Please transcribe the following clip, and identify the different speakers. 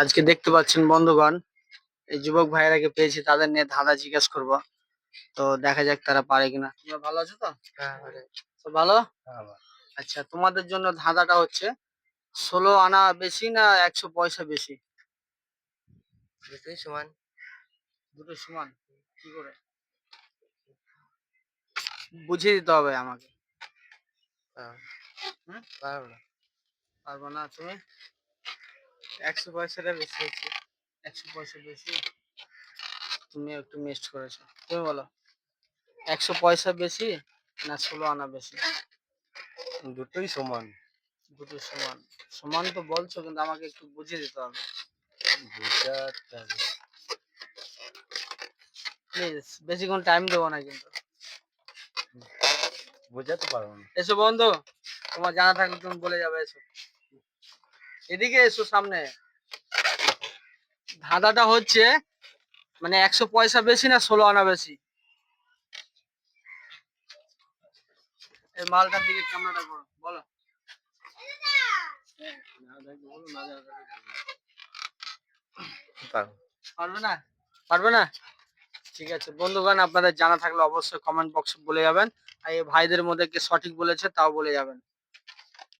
Speaker 1: আজকে দেখতে পাচ্ছেন বন্ধুগণ এই যুবক ভাইয়েরাকে পেয়েছি তাদের নিয়ে ধাঁধা জিজ্ঞেস করব। তো দেখা যাক তারা পারে কিনা। তোমরা ভালো আছো তো?
Speaker 2: হ্যাঁ
Speaker 1: তো ভালো? আচ্ছা তোমাদের জন্য ধাঁধাটা হচ্ছে ষোলো আনা বেশি না একশো পয়সা বেশি?
Speaker 2: দুটোই সমান।
Speaker 1: দুটো সমান? কি করে? বুঝিয়ে দিতে হবে আমাকে।
Speaker 2: হ্যাঁ। পারব না।
Speaker 1: পারব না তুমি?
Speaker 2: একশো পয়সাটা বেশি হচ্ছে।
Speaker 1: একশো পয়সা বেশি? তুমি একটু মিস্ট করেছ। তুমি বলো একশো পয়সা বেশি না ষোলো আনা বেশি?
Speaker 2: দুটোই সমান।
Speaker 1: দুটো সমান। সমান তো বলছো কিন্তু আমাকে একটু বুঝিয়ে দিতে হবে।
Speaker 2: বুঝাতে হবে।
Speaker 1: প্লিজ বেশিক্ষণ টাইম দেবো না কিন্তু।
Speaker 2: বোঝাতে পারব না।
Speaker 1: এসো বন্ধু তোমার জানা থাকলে তুমি বলে যাবে এসো। এদিকে এসো সামনে। ধাঁধাটা হচ্ছে মানে একশো পয়সা বেশি না ষোলো আনা বেশি? এই মালটার দিকে ক্যামেরাটা করো বলো। পারবে। না? পারবে না? ঠিক আছে বন্ধুগণ আপনাদের জানা থাকলে অবশ্যই কমেন্ট বক্সে বলে যাবেন। আর এই ভাইদের মধ্যে কে সঠিক বলেছে তাও বলে যাবেন।